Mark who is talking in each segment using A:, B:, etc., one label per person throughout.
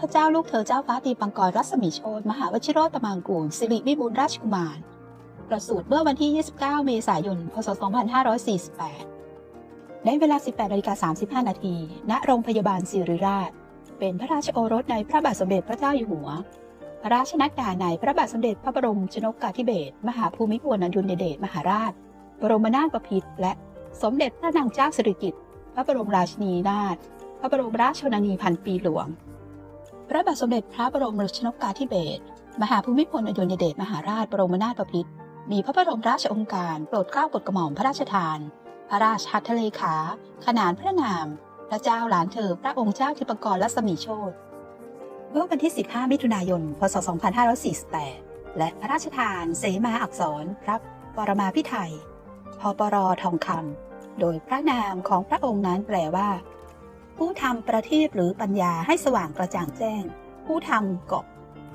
A: พระเจ้าลูกเธอเจ้าฟ้าตีปังกรรัศมีโชนมหาวชิโรตมังกูลสิริวิบูลราชกุมาร ประสูติเมื่อวันที่ 29 เมษายน พศ 2548 ในเวลา 18นาฬิกา35 นาที ณ โรงพยาบาลศิริราช เป็นพระราชโอรสในพระบาทสมเด็จพระเจ้าอยู่หัว พระราชนัดดาในพระบาทสมเด็จพระบรมชนกกาธิเบศร มหาภูมิพลอดุลยเดชมหาราช บรมนาถบพิตร และสมเด็จพระนางเจ้าสิริกิติ์ พระบรมราชินีนาถ พระบรมราชชนนีพันปีหลวง พระบาทสมเด็จพระบรมรชนกกาธิเบศรมหาภูมิพลอดุลยเดชมหาราชบรมนาถบพิตรมีพระบรมราชองค์การโปรดเกล้าโปรดกระหม่อมพระราชทาน พระราชหัตถเลขา ขนานพระนาม พระเจ้าหลานเธอพระองค์เจ้าธิปกรรัศมีโชตเมื่อวันที่ 15 มิถุนายน พศ 2548 และพระราชทานเสมาอักษรพระปรมาภิไธยพปรทองคำโดยพระนามของพระองค์นั้นแปลว่า ผู้ทำประทีปหรือปัญญาให้สว่างกระจ่างแจ้ง ผู้ทำเกาะ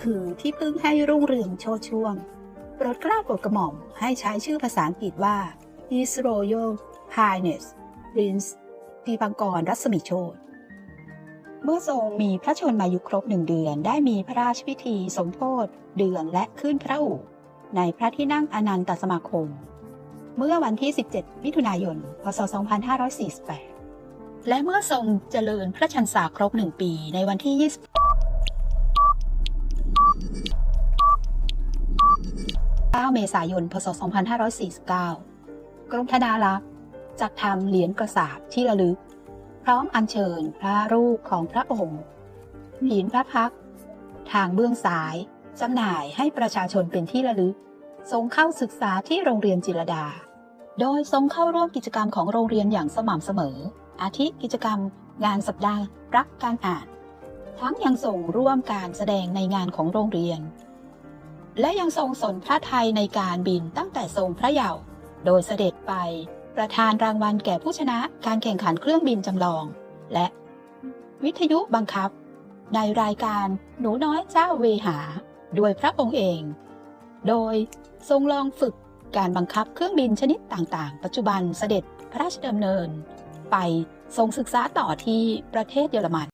A: คือที่พึ่งให้รุ่งเรืองโชดช่วงโปรดกล้าโปรดกระหม่อมให้ใช้ชื่อภาษาอังกฤษว่า His Royal Highness Prince ทีปังกรรัศมีโชตเมื่อทรงมีพระชนมายุครบหนึ่งเดือน ได้มีพระราชพิธีสมโพธเดือนและขึ้นพระอู่ในพระที่นั่งอนันตสมาคม เมื่อวันที่ 17 มิถุนายน พศ 2548 และเมื่อทรงเจริญพระชันษาครบหนึ่งปีในวันที่ 20 9 เมษายน พศ 2549 กรมธนารักษ์จัดทำเหรียญกระสาบที่ระลึก พร้อมอัญเชิญพระรูปของพระองค์เหรียญพระพัก ทางเบื้องซ้ายจำหน่ายให้ประชาชนเป็นที่ระลึก ทรงเข้าศึกษาที่โรงเรียนจิรดา โดยทรงเข้าร่วมกิจกรรมของโรงเรียนอย่างสม่ำเสมอ อาทิกิจกรรม งานสัปดาห์รักการอ่าน ทั้งยังส่งร่วมการแสดงในงานของโรงเรียน และยังทรงสนพระไทยในการบินตั้งแต่ทรงพระเยาว์โดยเสด็จไปประธานรางวัลแก่ผู้ชนะการแข่งขันเครื่องบินจำลอง และวิทยุบังคับ ในรายการหนูน้อยเจ้าเวหาโดยพระองค์เอง โดยทรงลองฝึกการบังคับเครื่องบินชนิดต่างๆ ปัจจุบันเสด็จพระราชดำเนิน ไปทรงศึกษาต่อที่ประเทศเยอรมัน